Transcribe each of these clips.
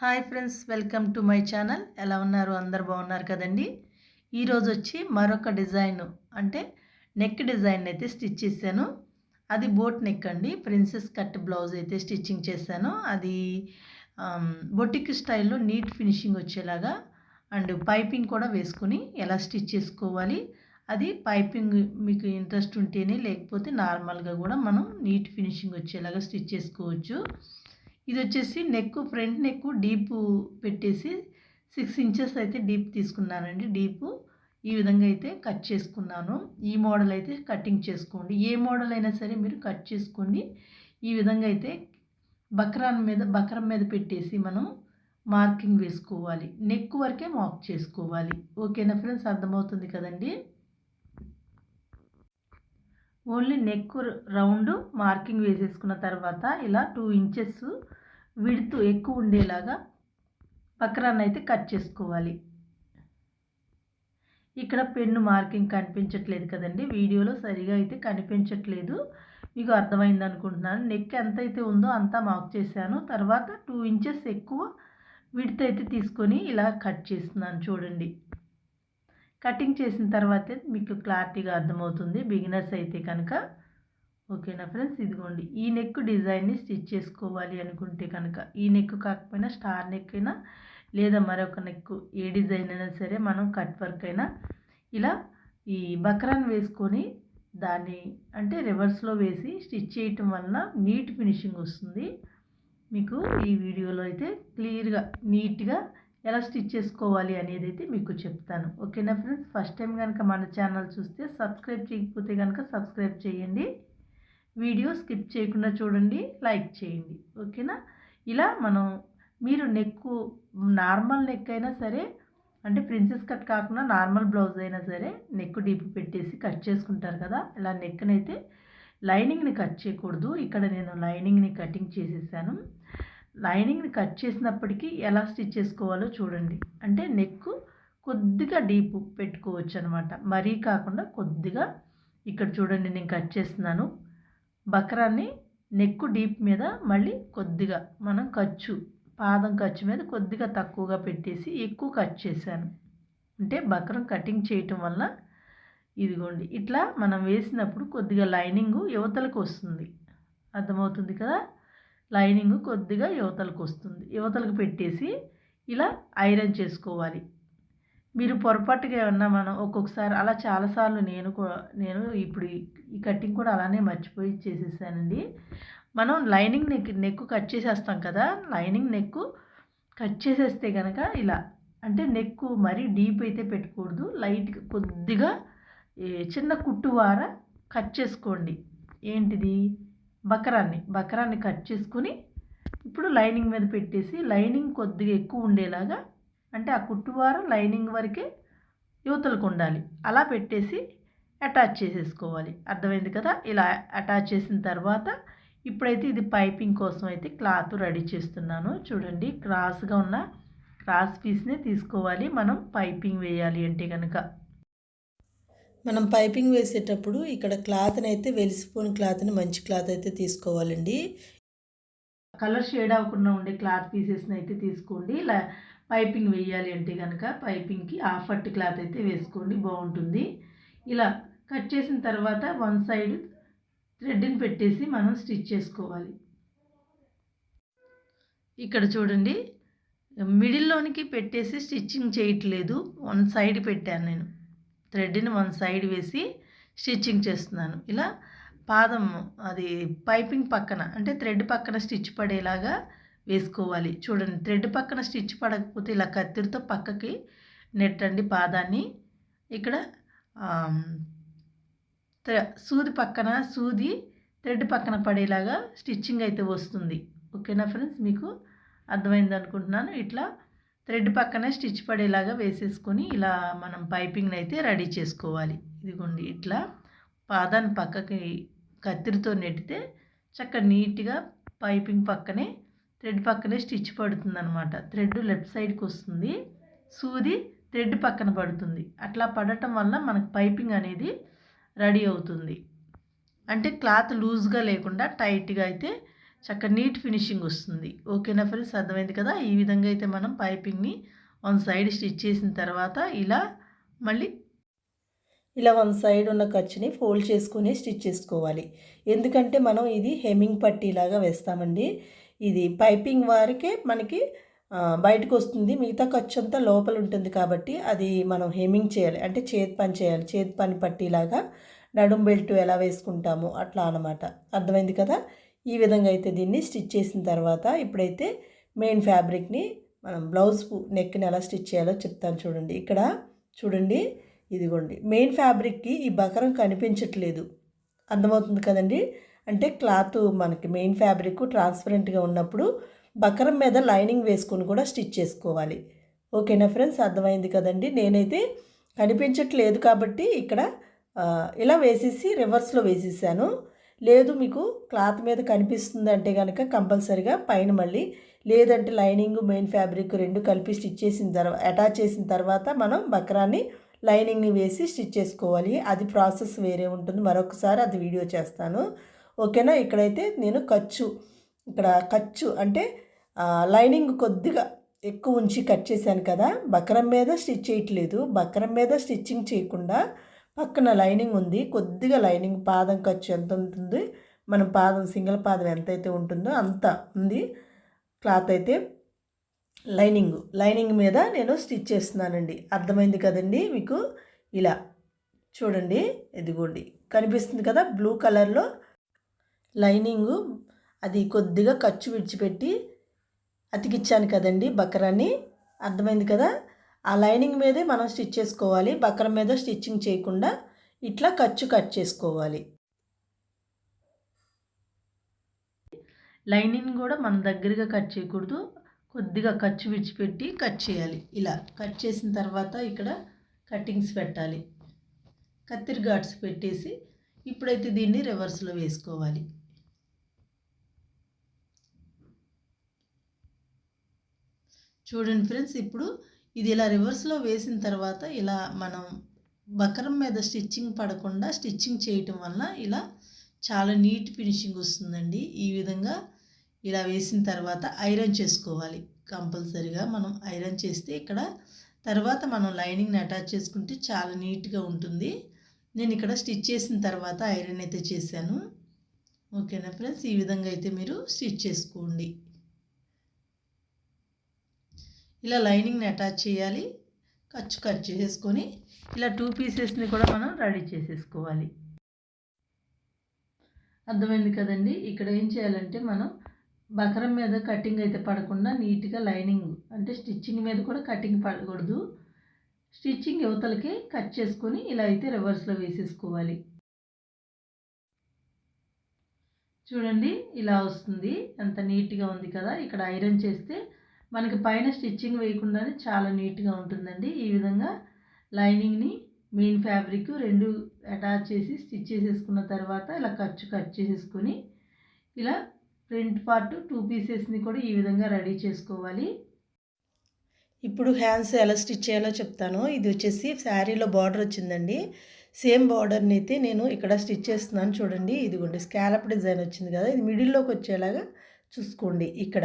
Hi friends welcome to my channel. ఎలా ఉన్నారు? అందరు బాగున్నారు కదండి? ఈరోజు వచ్చి మరొక డిజైన్ అంటే నెక్ డిజైన్ అయితే స్టిచ్ చేశాను. అది బోట్ నెక్ అండి. ప్రిన్సెస్ కట్ బ్లౌజ్ అయితే స్టిచ్చింగ్ చేశాను. అది బొటిక్ స్టైల్లో నీట్ ఫినిషింగ్ వచ్చేలాగా అండ్ పైపింగ్ కూడా వేసుకొని ఎలా స్టిచ్ చేసుకోవాలి అది పైపింగ్ మీకు ఇంట్రెస్ట్ ఉంటేనే లేకపోతే నార్మల్గా కూడా మనం నీట్ ఫినిషింగ్ వచ్చేలాగా స్టిచ్ చేసుకోవచ్చు. ఇది వచ్చేసి నెక్ ఫ్రంట్ నెక్ డీప్ పెట్టేసి సిక్స్ ఇంచెస్ అయితే డీప్ తీసుకున్నానండి. డీప్ ఈ విధంగా అయితే కట్ చేసుకున్నాను. ఈ మోడల్ అయితే కటింగ్ చేసుకోండి. ఏ మోడల్ అయినా సరే మీరు కట్ చేసుకోండి. ఈ విధంగా అయితే బక్రాన్ మీద బక్రం మీద పెట్టేసి మనం మార్కింగ్ వేసుకోవాలి. నెక్ వరకే మార్క్ చేసుకోవాలి. ఓకేనా ఫ్రెండ్స్? అర్థమవుతుంది కదండి? ఓన్లీ నెక్ రౌండ్ మార్కింగ్ వేసేసుకున్న తర్వాత ఇలా టూ ఇంచెస్ విడుతూ ఎక్కువ ఉండేలాగా బక్రాన్ని అయితే కట్ చేసుకోవాలి. ఇక్కడ పెన్ను మార్కింగ్ కనిపించట్లేదు కదండి. వీడియోలో సరిగా అయితే కనిపించట్లేదు. మీకు అర్థమైంది అనుకుంటున్నాను. నెక్ ఎంత అయితే ఉందో అంతా మార్క్ చేశాను. తర్వాత టూ ఇంచెస్ ఎక్కువ విడత అయితే తీసుకొని ఇలా కట్ చేస్తున్నాను చూడండి. కటింగ్ చేసిన తర్వాత మీకు క్లారిటీగా అర్థమవుతుంది. బిగినర్స్ అయితే కనుక ఓకేనా ఫ్రెండ్స్? ఇదిగోండి ఈ నెక్ డిజైన్ని స్టిచ్ చేసుకోవాలి అనుకుంటే కనుక ఈ నెక్ కాకపోయినా స్టార్ నెక్ అయినా లేదా మరొక నెక్ ఏ డిజైన్ అయినా సరే మనం కట్ వర్క్ అయినా ఇలా ఈ బక్రాన్ వేసుకొని దాన్ని అంటే రివర్స్లో వేసి స్టిచ్ చేయటం వలన నీట్ ఫినిషింగ్ వస్తుంది. మీకు ఈ వీడియోలో అయితే క్లియర్గా నీట్గా ఎలా స్టిచ్ చేసుకోవాలి అనేది అయితే మీకు చెప్తాను. ఓకేనా ఫ్రెండ్స్? ఫస్ట్ టైం కనుక మన ఛానల్ చూస్తే సబ్స్క్రైబ్ చేయకపోతే కనుక సబ్స్క్రైబ్ చేయండి. వీడియో స్కిప్ చేయకుండా చూడండి లైక్ చేయండి. ఓకేనా? ఇలా మనం మీరు నెక్ నార్మల్ నెక్ అయినా సరే అంటే ప్రిన్సెస్ కట్ కాకుండా నార్మల్ బ్లౌజ్ అయినా సరే నెక్ డీప్ పెట్టేసి కట్ చేసుకుంటారు కదా? ఇలా నెక్నైతే లైనింగ్ని కట్ చేయకూడదు. ఇక్కడ నేను లైనింగ్ని కటింగ్ చేసేసాను. లైనింగ్ని కట్ చేసినప్పటికీ ఎలా స్టిచ్ చేసుకోవాలో చూడండి. అంటే నెక్ కొద్దిగా డీప్ పెట్టుకోవచ్చు అనమాట మరీ కాకుండా కొద్దిగా ఇక్కడ చూడండి నేను కట్ చేస్తున్నాను. బక్రాన్ని నెక్ డీప్ మీద మళ్ళీ కొద్దిగా మనం ఖర్చు పాదం ఖర్చు మీద కొద్దిగా తక్కువగా పెట్టేసి ఎక్కువ కట్ చేశాను. అంటే బక్రం కటింగ్ చేయటం వల్ల ఇదిగోండి. ఇట్లా మనం వేసినప్పుడు కొద్దిగా లైనింగు యువతలకు వస్తుంది. అర్థమవుతుంది కదా? లైనింగ్ కొద్దిగా యువతలకు వస్తుంది యువతలకు పెట్టేసి ఇలా ఐరన్ చేసుకోవాలి. మీరు పొరపాటుగా ఏమన్నా మనం ఒక్కొక్కసారి అలా చాలాసార్లు నేను నేను ఇప్పుడు ఈ కటింగ్ కూడా అలానే మర్చిపోయి చేసేసానండి. మనం లైనింగ్ నెక్ నెక్ కట్ చేసేస్తాం కదా లైనింగ్ నెక్ కట్ చేసేస్తే కనుక ఇలా అంటే నెక్ మరీ డీప్ అయితే పెట్టకూడదు. లైట్గా కొద్దిగా చిన్న కుట్టువార కట్ చేసుకోండి. ఏంటిది? బకరాన్ని బకరాన్ని కట్ చేసుకుని ఇప్పుడు లైనింగ్ మీద పెట్టేసి లైనింగ్ కొద్దిగా ఎక్కువ ఉండేలాగా అంటే ఆ కుట్టువారం లైనింగ్ వరకే యువతలకు ఉండాలి. అలా పెట్టేసి అటాచ్ చేసేసుకోవాలి. అర్థమైంది కదా? ఇలా అటాచ్ చేసిన తర్వాత ఇప్పుడైతే ఇది పైపింగ్ కోసం అయితే క్లాత్ రెడీ చేస్తున్నాను. చూడండి క్రాస్గా ఉన్న క్రాస్ పీస్ని తీసుకోవాలి. మనం పైపింగ్ వేయాలి అంటే కనుక మనం పైపింగ్ వేసేటప్పుడు ఇక్కడ క్లాత్ని అయితే వెలిసిపోయిన క్లాత్ని మంచి క్లాత్ అయితే తీసుకోవాలండి. కలర్ షేడ్ అవ్వకుండా ఉండే క్లాత్ పీసెస్ని అయితే తీసుకోండి. ఇలా పైపింగ్ వేయాలి అంటే కనుక పైపింగ్కి హాఫ్ అట్టి క్లాత్ అయితే వేసుకోండి బాగుంటుంది. ఇలా కట్ చేసిన తర్వాత వన్ సైడ్ థ్రెడ్ని పెట్టేసి మనం స్టిచ్ చేసుకోవాలి. ఇక్కడ చూడండి మిడిల్లోనికి పెట్టేసి స్టిచ్చింగ్ చేయట్లేదు. వన్ సైడ్ పెట్టాను నేను. థ్రెడ్ని వన్ సైడ్ వేసి స్టిచ్చింగ్ చేస్తున్నాను. ఇలా పాదం అది పైపింగ్ పక్కన అంటే థ్రెడ్ పక్కన స్టిచ్ పడేలాగా వేసుకోవాలి. చూడండి థ్రెడ్ పక్కన స్టిచ్ పడకపోతే ఇలా కత్తిరితో పక్కకి నెట్టండి పాదాన్ని. ఇక్కడ సూది పక్కన సూది థ్రెడ్ పక్కన పడేలాగా స్టిచ్చింగ్ అయితే వస్తుంది. ఓకేనా ఫ్రెండ్స్? మీకు అర్థమైంది అనుకుంటున్నాను ఇట్లా థ్రెడ్ పక్కనే స్టిచ్ పడేలాగా వేసేసుకొని ఇలా మనం పైపింగ్ని అయితే రెడీ చేసుకోవాలి. ఇదిగోండి ఇట్లా పాదాన్ని పక్కకి కత్తిరితో నెట్టితే చక్క నీట్గా పైపింగ్ పక్కనే థ్రెడ్ పక్కనే స్టిచ్ పడుతుంది అనమాట థ్రెడ్ లెఫ్ట్ సైడ్కి వస్తుంది. సూది థ్రెడ్ పక్కన పడుతుంది. అట్లా పడటం వల్ల మనకు పైపింగ్ అనేది రెడీ అవుతుంది. అంటే క్లాత్ లూజ్గా లేకుండా టైట్గా అయితే చక్కగా నీట్ ఫినిషింగ్ వస్తుంది. ఓకేనా ఫ్రెండ్స్? అర్థమైంది కదా? ఈ విధంగా అయితే మనం పైపింగ్ని వన్ సైడ్ స్టిచ్ చేసిన తర్వాత ఇలా మళ్ళీ ఇలా వన్ సైడ్ ఉన్న ఖర్చుని ఫోల్డ్ చేసుకుని స్టిచ్ చేసుకోవాలి. ఎందుకంటే మనం ఇది హెమ్మింగ్ పట్టీలాగా వేస్తామండి. ఇది పైపింగ్ వారికే మనకి బయటకు వస్తుంది. మిగతా ఖర్చు అంతా లోపల ఉంటుంది కాబట్టి అది మనం హెమ్మింగ్ చేయాలి. అంటే చేతి పని చేయాలి. చేతి పని పట్టీలాగా నడుం బెల్ట్ ఎలా వేసుకుంటాము అట్లా అనమాట అర్థమైంది కదా? ఈ విధంగా అయితే దీన్ని స్టిచ్ చేసిన తర్వాత ఇప్పుడైతే మెయిన్ ఫ్యాబ్రిక్ని మనం బ్లౌజ్ నెక్ని ఎలా స్టిచ్ చేయాలో చెప్తాను చూడండి. ఇక్కడ చూడండి ఇదిగోండి. మెయిన్ ఫ్యాబ్రిక్కి ఈ బకరం కనిపించట్లేదు. అర్థమవుతుంది కదండి? అంటే క్లాత్ మనకి మెయిన్ ఫ్యాబ్రిక్ ట్రాన్స్పరెంట్గా ఉన్నప్పుడు బకరం మీద లైనింగ్ వేసుకొని కూడా స్టిచ్ చేసుకోవాలి. ఓకేనా ఫ్రెండ్స్? అర్థమైంది కదండి? నేనైతే కనిపించట్లేదు కాబట్టి ఇక్కడ ఇలా వేసేసి రివర్స్లో వేసేసాను. లేదు మీకు క్లాత్ మీద కనిపిస్తుంది అంటే కనుక కంపల్సరిగా పైన మళ్ళీ లేదంటే లైనింగ్ మెయిన్ ఫ్యాబ్రిక్ రెండు కలిపి స్టిచ్ చేసిన తర్వాత అటాచ్ చేసిన తర్వాత మనం బక్రాన్ని లైనింగ్ని వేసి స్టిచ్ చేసుకోవాలి. అది ప్రాసెస్ వేరే ఉంటుంది. మరొకసారి అది వీడియో చేస్తాను. ఓకేనా? ఇక్కడైతే నేను ఖర్చు ఇక్కడ ఖర్చు అంటే లైనింగ్ కొద్దిగా ఎక్కువ ఉంచి కట్ చేశాను కదా. బక్రం మీద స్టిచ్ చేయట్లేదు. బక్రం మీద స్టిచ్చింగ్ చేయకుండా పక్కన లైనింగ్ ఉంది. కొద్దిగా లైనింగ్ పాదం ఖర్చు ఎంత ఉంటుంది? మన పాదం సింగిల్ పాదం ఎంతైతే ఉంటుందో అంత ఉంది. క్లాత్ అయితే లైనింగ్. లైనింగ్ మీద నేను స్టిచ్ చేస్తున్నానండి. అర్థమైంది కదండి మీకు? ఇలా చూడండి. ఇదిగోండి. కనిపిస్తుంది కదా బ్లూ కలర్లో లైనింగు. అది కొద్దిగా ఖర్చు విడిచిపెట్టి అతికిచ్చాను కదండి బకరాన్ని అర్థమైంది కదా? ఆ లైనింగ్ మీదే మనం స్టిచ్ చేసుకోవాలి. బక్రం మీద స్టిచ్చింగ్ చేయకుండా ఇట్లా ఖర్చు కట్ చేసుకోవాలి. లైనింగ్ కూడా మన దగ్గరగా కట్ చేయకూడదు. కొద్దిగా ఖర్చు విడిచిపెట్టి కట్ చేయాలి. ఇలా కట్ చేసిన తర్వాత ఇక్కడ కట్టింగ్స్ పెట్టాలి. కత్తిరి ఘాట్స్ పెట్టేసి ఇప్పుడైతే దీన్ని రివర్స్లో వేసుకోవాలి. చూడండి ఫ్రెండ్స్ ఇప్పుడు ఇది ఇలా రివర్స్లో వేసిన తర్వాత ఇలా మనం బకరం మీద స్టిచ్చింగ్ పడకుండా స్టిచ్చింగ్ చేయటం వల్ల ఇలా చాలా నీట్ ఫినిషింగ్ వస్తుందండి. ఈ విధంగా ఇలా వేసిన తర్వాత ఐరన్ చేసుకోవాలి. కంపల్సరిగా మనం ఐరన్ చేస్తే ఇక్కడ తర్వాత మనం లైనింగ్ని అటాచ్ చేసుకుంటే చాలా నీట్గా ఉంటుంది. నేను ఇక్కడ స్టిచ్ చేసిన తర్వాత ఐరన్ అయితే చేశాను. ఓకేనా ఫ్రెండ్స్ ఈ విధంగా అయితే మీరు స్టిచ్ చేసుకోండి. ఇలా లైనింగ్ని అటాచ్ చేయాలి. ఖర్చు కట్ చేసేసుకొని ఇలా టూ పీసెస్ని కూడా మనం రెడీ చేసేసుకోవాలి. అర్థమైంది కదండి? ఇక్కడ ఏం చేయాలంటే మనం బకరం మీద కటింగ్ అయితే పడకుండా నీట్గా లైనింగ్ అంటే స్టిచ్చింగ్ మీద కూడా కటింగ్ పడకూడదు. స్టిచ్చింగ్ యువతలకి కట్ చేసుకొని ఇలా అయితే రివర్స్లో వేసేసుకోవాలి. చూడండి ఇలా వస్తుంది. ఎంత నీట్గా ఉంది కదా? ఇక్కడ ఐరన్ చేస్తే మనకి పైన స్టిచ్చింగ్ వేయకుండానే చాలా నీట్గా ఉంటుందండి. ఈ విధంగా లైనింగ్ని మెయిన్ ఫ్యాబ్రిక్ రెండు అటాచ్ చేసి స్టిచ్ చేసేసుకున్న తర్వాత ఇలా ఖర్చు కట్ చేసేసుకొని ఇలా ప్రింట్ పార్ట్ టూ పీసెస్ని కూడా ఈ విధంగా రెడీ చేసుకోవాలి. ఇప్పుడు హ్యాండ్స్ ఎలా స్టిచ్ చేయాలో చెప్తాను. ఇది వచ్చేసి శారీలో బార్డర్ వచ్చిందండి. సేమ్ బార్డర్ని అయితే నేను ఇక్కడ స్టిచ్ చేస్తున్నాను చూడండి. ఇదిగోండి స్కాలప్ డిజైన్ వచ్చింది కదా ఇది మిడిల్లోకి వచ్చేలాగా చూసుకోండి ఇక్కడ.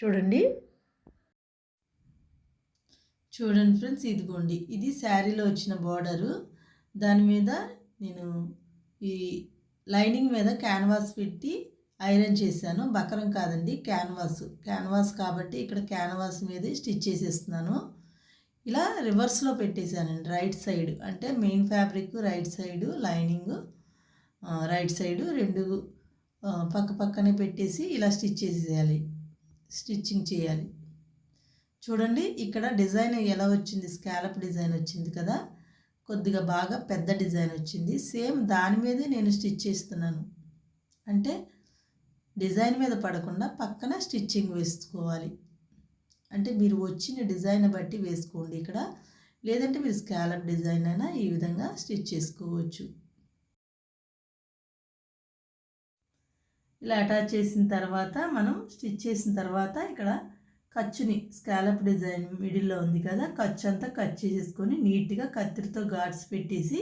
చూడండి. చూడండి ఫ్రెండ్స్ ఇదిగోండి. ఇది శారీలో వచ్చిన బార్డరు. దాని మీద నేను ఈ లైనింగ్ మీద క్యాన్వాస్ పెట్టి ఐరన్ చేశాను. బకరం కాదండి క్యాన్వాస్. క్యాన్వాస్ కాబట్టి ఇక్కడ క్యాన్వాస్ మీద స్టిచ్ చేసేస్తున్నాను. ఇలా రివర్స్లో పెట్టేశానండి రైట్ సైడ్. అంటే main fabric right side lining right side రెండు పక్క పక్కనే పెట్టేసి ఇలా స్టిచ్ చేసేయాలి. స్టిచ్చింగ్ చేయాలి. చూడండి ఇక్కడ డిజైన్ ఎలా వచ్చింది? స్కాలప్ డిజైన్ వచ్చింది కదా? కొద్దిగా బాగా పెద్ద డిజైన్ వచ్చింది. సేమ్ దాని మీదే నేను స్టిచ్ చేస్తున్నాను. అంటే డిజైన్ మీద పడకుండా పక్కన స్టిచ్చింగ్ వేసుకోవాలి. అంటే మీరు వచ్చిన డిజైన్ బట్టి వేసుకోండి ఇక్కడ. లేదంటే మీరు స్కాలప్ డిజైన్ అయినా ఈ విధంగా స్టిచ్ చేసుకోవచ్చు. ఇలా అటాచ్ చేసిన తర్వాత మనం స్టిచ్ చేసిన తర్వాత ఇక్కడ ఖర్చుని స్కాలప్ డిజైన్ మిడిల్లో ఉంది కదా ఖర్చు అంతా కట్ చేసేసుకొని నీట్గా కత్తిరితో గాడ్స్ పెట్టేసి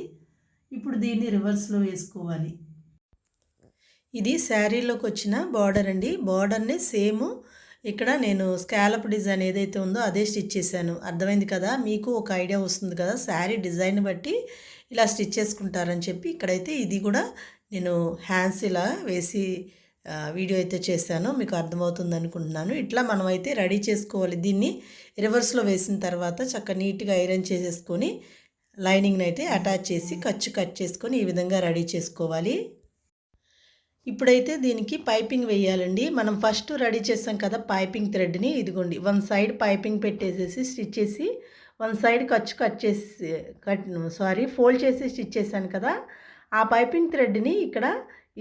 ఇప్పుడు దీన్ని రివర్స్లో వేసుకోవాలి. ఇది శారీలోకి వచ్చిన బార్డర్ అండి. బార్డర్ని సేమ్ ఇక్కడ నేను స్కాలప్ డిజైన్ ఏదైతే ఉందో అదే స్టిచ్ చేశాను. అర్థమైంది కదా? మీకు ఒక ఐడియా వస్తుంది కదా? శారీ డిజైన్ బట్టి ఇలా స్టిచ్ చేసుకుంటారని చెప్పి ఇక్కడైతే ఇది కూడా నేను హ్యాండ్స్ ఇలా వేసి వీడియో అయితే చేశాను మీకు అర్థమవుతుంది అనుకుంటున్నాను. ఇట్లా మనమైతే రెడీ చేసుకోవాలి. దీన్ని రివర్స్లో వేసిన తర్వాత చక్క నీట్గా ఐరన్ చేసేసుకొని లైనింగ్ని అయితే అటాచ్ చేసి ఖర్చు కట్ చేసుకొని ఈ విధంగా రెడీ చేసుకోవాలి. ఇప్పుడైతే దీనికి పైపింగ్ వేయాలండి. మనం ఫస్ట్ రెడీ చేసాం కదా పైపింగ్ థ్రెడ్ని. ఇదిగోండి వన్ సైడ్ పైపింగ్ పెట్టేసేసి స్టిచ్ చేసి వన్ సైడ్ ఖర్చు కట్ చేసి కట్ సారీ ఫోల్డ్ చేసి స్టిచ్ చేశాను కదా. ఆ పైపింగ్ థ్రెడ్ని ఇక్కడ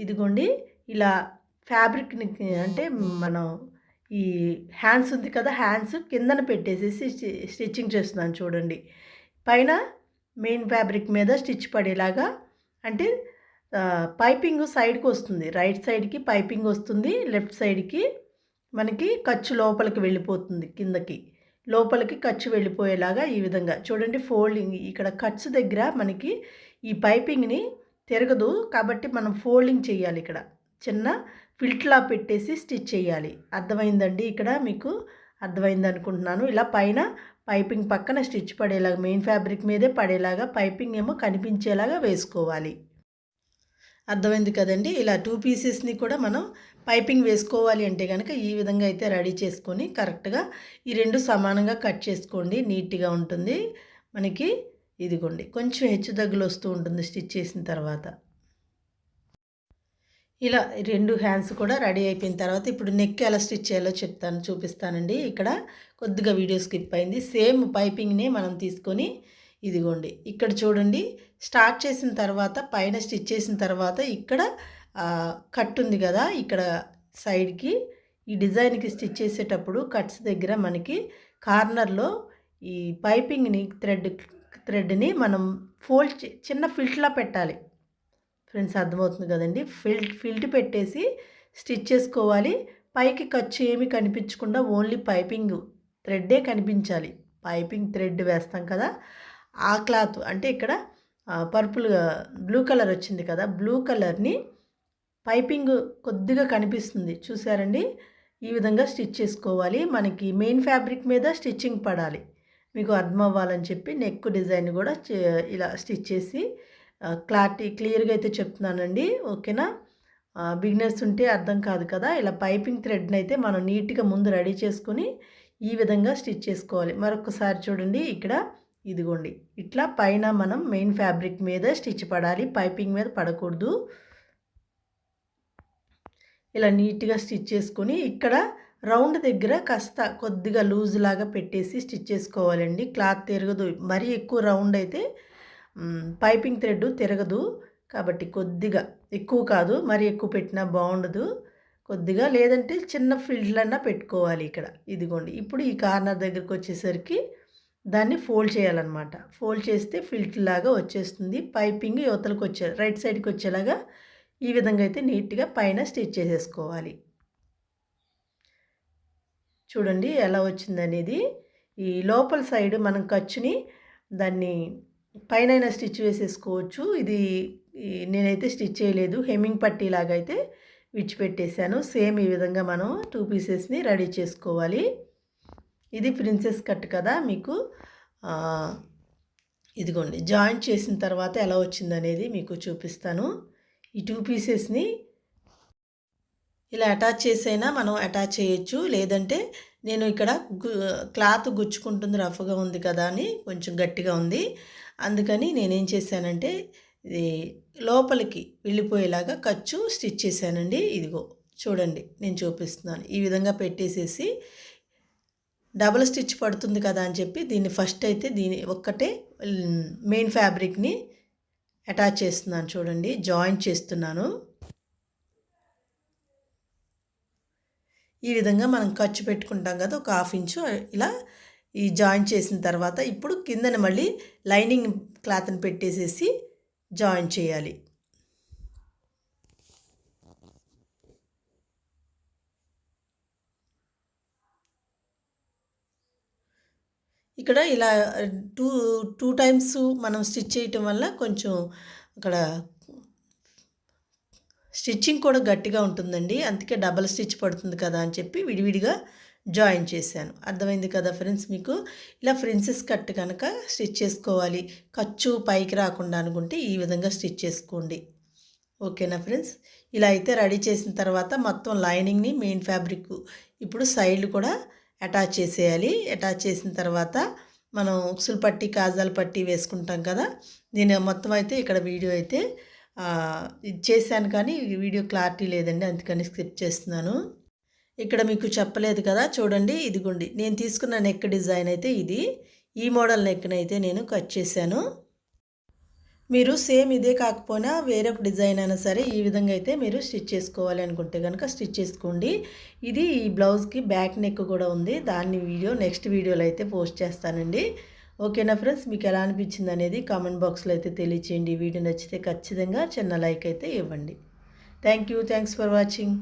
ఇదిగోండి ఇలా ఫ్యాబ్రిక్ని అంటే మనం ఈ హ్యాండ్స్ ఉంది కదా హ్యాండ్స్ కిందన పెట్టేసేసి స్టి- స్టిచ్చింగ్ చేస్తున్నాను చూడండి. పైన మెయిన్ ఫ్యాబ్రిక్ మీద స్టిచ్ పడేలాగా అంటే పైపింగ్ సైడ్కి వస్తుంది. రైట్ సైడ్కి పైపింగ్ వస్తుంది లెఫ్ట్ సైడ్కి మనకి ఖర్చు లోపలికి వెళ్ళిపోతుంది కిందకి. లోపలికి ఖర్చు వెళ్ళిపోయేలాగా ఈ విధంగా. చూడండి ఫోల్డింగ్ ఇక్కడ ఖర్చు దగ్గర మనకి ఈ పైపింగ్ని తిరగదు కాబట్టి మనం ఫోల్డింగ్ చేయాలి ఇక్కడ. చిన్న ఫిల్ట్లా పెట్టేసి స్టిచ్ చేయాలి. అర్థమైందండి? ఇక్కడ మీకు అర్థమైంది అనుకుంటున్నాను ఇలా పైన పైపింగ్ పక్కన స్టిచ్ పడేలాగా మెయిన్ ఫ్యాబ్రిక్ మీదే పడేలాగా పైపింగ్ ఏమో కనిపించేలాగా వేసుకోవాలి. అర్థమైంది కదండి? ఇలా టూ పీసెస్ని కూడా మనం పైపింగ్ వేసుకోవాలి అంటే కనుక ఈ విధంగా అయితే రెడీ చేసుకొని కరెక్ట్గా ఈ రెండు సమానంగా కట్ చేసుకోండి. నీట్గా ఉంటుంది. మనకి ఇదిగోండి. కొంచెం హెచ్చు తగ్గులు వస్తూ ఉంటుంది స్టిచ్ చేసిన తర్వాత. ఇలా రెండు హ్యాండ్స్ కూడా రెడీ అయిపోయిన తర్వాత ఇప్పుడు నెక్ ఎలా స్టిచ్ చేయాలో చెప్తాను చూపిస్తానండి. ఇక్కడ కొద్దిగా వీడియో స్కిప్ అయింది. సేమ్ పైపింగ్ని మనం తీసుకొని ఇదిగోండి. ఇక్కడ చూడండి స్టార్ట్ చేసిన తర్వాత పైన స్టిచ్ చేసిన తర్వాత ఇక్కడ కట్ ఉంది కదా ఇక్కడ సైడ్కి. ఈ డిజైన్కి స్టిచ్ చేసేటప్పుడు కట్స్ దగ్గర మనకి కార్నర్లో ఈ పైపింగ్ని థ్రెడ్ థ్రెడ్ని మనం ఫోల్డ్ చే- చిన్న ఫిల్ట్లా పెట్టాలి. ఫ్రెండ్స్ అర్థమవుతుంది కదండి. ఫిల్ట్ ఫిల్ట్ పెట్టేసి స్టిచ్ చేసుకోవాలి. పైకి ఖర్చు ఏమి కనిపించకుండా ఓన్లీ పైపింగ్ థ్రెడ్డే కనిపించాలి. పైపింగ్ థ్రెడ్ వేస్తాం కదా. ఆ క్లాత్ అంటే ఇక్కడ పర్పుల్ బ్లూ కలర్ వచ్చింది కదా. బ్లూ కలర్ని పైపింగ్ కొద్దిగా కనిపిస్తుంది. చూసారండి? ఈ విధంగా స్టిచ్ చేసుకోవాలి. మనకి మెయిన్ ఫ్యాబ్రిక్ మీద స్టిచ్చింగ్ పడాలి. మీకు అర్థం అవ్వాలని చెప్పి నెక్ డిజైన్ కూడా చే- ఇలా స్టిచ్ చేసి క్లారిటీ క్లియర్గా అయితే చెప్తున్నానండి. ఓకేనా? బిగినర్స్ ఉంటే అర్థం కాదు కదా? ఇలా పైపింగ్ థ్రెడ్ని అయితే మనం నీట్గా ముందు రెడీ చేసుకొని ఈ విధంగా స్టిచ్ చేసుకోవాలి. మరొకసారి చూడండి ఇక్కడ. ఇదిగోండి. ఇట్లా పైన మనం మెయిన్ ఫ్యాబ్రిక్ మీద స్టిచ్ పడాలి. పైపింగ్ మీద పడకూడదు. ఇలా నీట్గా స్టిచ్ చేసుకొని ఇక్కడ రౌండ్ దగ్గర కాస్త కొద్దిగా లూజ్ లాగా పెట్టేసి స్టిచ్ చేసుకోవాలండి. క్లాత్ తిరగదు. మరీ ఎక్కువ రౌండ్ అయితే పైపింగ్ థ్రెడ్ తిరగదు కాబట్టి కొద్దిగా ఎక్కువ కాదు మరి ఎక్కువ పెట్టినా బాగుండదు. కొద్దిగా లేదంటే చిన్న ఫిల్డ్లన్నా పెట్టుకోవాలి ఇక్కడ. ఇదిగోండి ఇప్పుడు ఈ కార్నర్ దగ్గరికి వచ్చేసరికి దాన్ని ఫోల్డ్ చేయాలన్నమాట. ఫోల్డ్ చేస్తే ఫిల్ట్ లాగా వచ్చేస్తుంది. పైపింగ్ యువతలకు వచ్చే రైట్ సైడ్కి వచ్చేలాగా ఈ విధంగా అయితే నీట్గా పైన స్టిచ్ చేసేసుకోవాలి. చూడండి ఎలా వచ్చిందనేది. ఈ లోపల సైడ్ మనం ఖర్చుని దాన్ని పైన స్టిచ్ వేసేసుకోవచ్చు. ఇది నేనైతే స్టిచ్ చేయలేదు. హెమ్మింగ్ పట్టీలాగా అయితే విడిచిపెట్టేశాను. సేమ్ ఈ విధంగా మనం టూ పీసెస్ని రెడీ చేసుకోవాలి. ఇది ప్రిన్సెస్ కట్ కదా మీకు. ఇదిగోండి. జాయింట్ చేసిన తర్వాత ఎలా వచ్చిందనేది మీకు చూపిస్తాను. ఈ టూ పీసెస్ని ఇలా అటాచ్ చేసైనా మనం అటాచ్ చేయొచ్చు. లేదంటే నేను ఇక్కడ గు క్లాత్ గుచ్చుకుంటుంది రఫ్గా ఉంది కదా అని కొంచెం గట్టిగా ఉంది. అందుకని నేనేం చేశానంటే ఇది లోపలికి వెళ్ళిపోయేలాగా ఖర్చు స్టిచ్ చేశానండి. ఇదిగో చూడండి నేను చూపిస్తున్నాను. ఈ విధంగా పెట్టేసేసి డబల్ స్టిచ్ పడుతుంది కదా అని చెప్పి దీన్ని ఫస్ట్ అయితే దీని ఒక్కటే మెయిన్ ఫ్యాబ్రిక్ని అటాచ్ చేస్తున్నాను చూడండి జాయింట్ చేస్తున్నాను. ఈ విధంగా మనం ఖర్చు పెట్టుకుంటాం కదా ఒక హాఫ్ ఇంచు ఇలా ఈ జాయిన్ చేసిన తర్వాత ఇప్పుడు కిందన మళ్ళీ లైనింగ్ క్లాత్ని పెట్టేసేసి జాయిన్ చేయాలి. ఇక్కడ ఇలా టూ టూ టైమ్స్ మనం స్టిచ్ చేయటం వల్ల కొంచెం అక్కడ స్టిచ్చింగ్ కూడా గట్టిగా ఉంటుందండి. అందుకే డబల్ స్టిచ్ పడుతుంది కదా అని చెప్పి విడివిడిగా జాయిన్ చేశాను. అర్థమైంది కదా ఫ్రెండ్స్ మీకు? ఇలా ఫ్రిన్సెస్ కట్ కనుక స్టిచ్ చేసుకోవాలి. ఖర్చు పైకి రాకుండా అనుకుంటే ఈ విధంగా స్టిచ్ చేసుకోండి. ఓకేనా ఫ్రెండ్స్? ఇలా అయితే రెడీ చేసిన తర్వాత మొత్తం లైనింగ్ని మెయిన్ ఫ్యాబ్రిక్ ఇప్పుడు సైడ్లు కూడా అటాచ్ చేసేయాలి. అటాచ్ చేసిన తర్వాత మనం ఉక్సులు పట్టి కాజాలు పట్టి వేసుకుంటాం కదా? నేను మొత్తం అయితే ఇక్కడ వీడియో అయితే ఇది చేశాను కానీ వీడియో క్లారిటీ లేదండి. అందుకని స్కిప్ చేస్తున్నాను. ఇక్కడ మీకు చెప్పలేదు కదా చూడండి ఇదిగోండి. నేను తీసుకున్న నెక్ డిజైన్ అయితే ఇది. ఈ మోడల్ నెక్ని అయితే నేను కట్ చేశాను. మీరు సేమ్ ఇదే కాకపోయినా వేరే ఒక డిజైన్ అయినా సరే ఈ విధంగా అయితే మీరు స్టిచ్ చేసుకోవాలి అనుకుంటే కనుక స్టిచ్ చేసుకోండి. ఇది ఈ బ్లౌజ్కి బ్యాక్ నెక్ కూడా ఉంది. దాన్ని వీడియో నెక్స్ట్ వీడియోలో అయితే పోస్ట్ చేస్తానండి. ఓకేనా ఫ్రెండ్స్? మీకు ఎలా అనిపించింది అనేది కామెంట్ బాక్స్లో అయితే తెలియచేయండి. వీడియో నచ్చితే ఖచ్చితంగా చిన్న లైక్ అయితే ఇవ్వండి. Thank you. Thanks for watching.